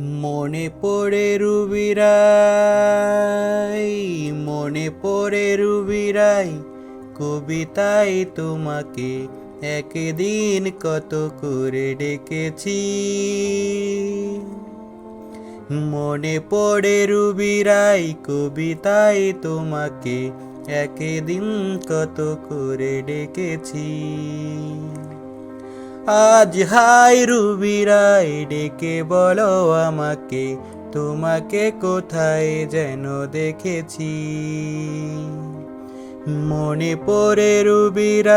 মনে পড়ে রুবিরাই, মনে পড়ে রুবিরাই, কবিতায় তোমাকে একদিন কত করে ডেকেছি। মনে পড়ে রুবিরাই, কবিতায় তোমাকে একদিন কত করে ডেকেছি। আজ হাই রুবিরাই, ডেকে বলো আমাকে, তোমাকে কোথায় যেন দেখেছি? মনে পড়ে রুবিরাই,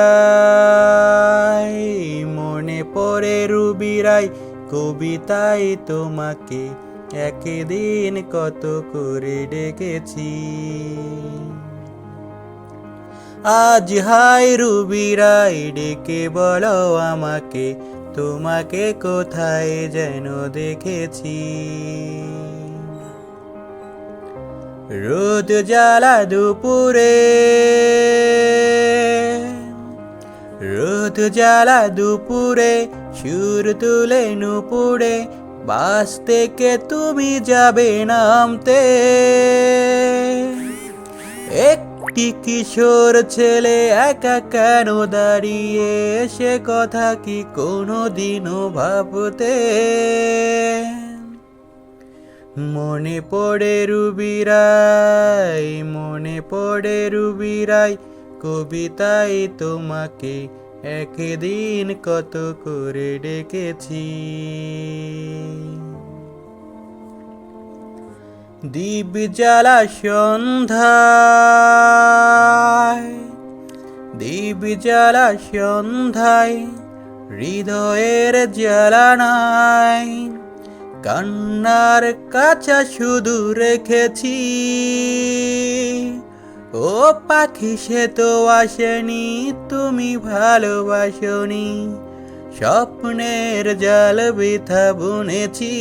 মনে পড়ে রুবিরাই কবিতায় তোমাকে, একদিন কত করে ডেকেছি। আজ হাই রুবিরাই ডেকে বলো আমাকে, তোমাকে কোথায় যেন দেখেছি? রোদ জ্বালা দুপুরে, রোদ জ্বালা দুপুরে, সুর তুলে নুপুরে বাস থেকে তুমি যাবে নামতে? একটি কিশোর ছেলে একা কেন দাঁড়িয়ে? সে কথা কি কোনো দিনও ভাবতে মনে পড়ে রুবিরাই মনে পড়ে রুবিরাই কবিতায় তোমাকে একদিন কত করে ডেকেছি। দীপ জ্বালা সন্ধ্যায় দীপ জ্বালা সন্ধ্যায়, হৃদয়ের জ্বালানায় কান্নার কাছা শুধু রেখেছি। ও পাখি, সে তো আসেনি, তুমি ভালোবাসনি। স্বপ্নের জাল বৃথা বুনেছি।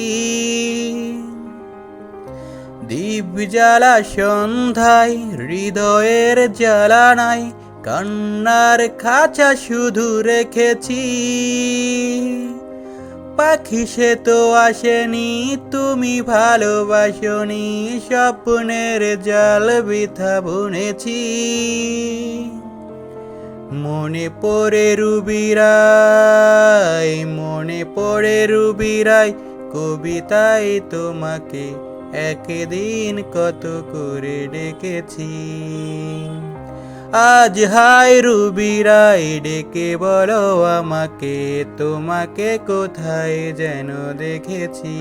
দীপ জ্বালা সন্ধ্যায়, হৃদয়ের জ্বালানাই কান্নার খাঁচা শুধু রেখেছি। পাখি সে তো আসেনি, তুমি ভালোবাসনি, স্বপ্নের জাল বৃথা বুনেছি। মনে পড়ে রুবিরাই মনে পড়ে রুবিরাই কবিতায় তোমাকে একদিন কত করে ডেকেছি। আজ হাই রুবিরাই ডেকে বলো আমাকে তোমাকে কোথায় যেন দেখেছি।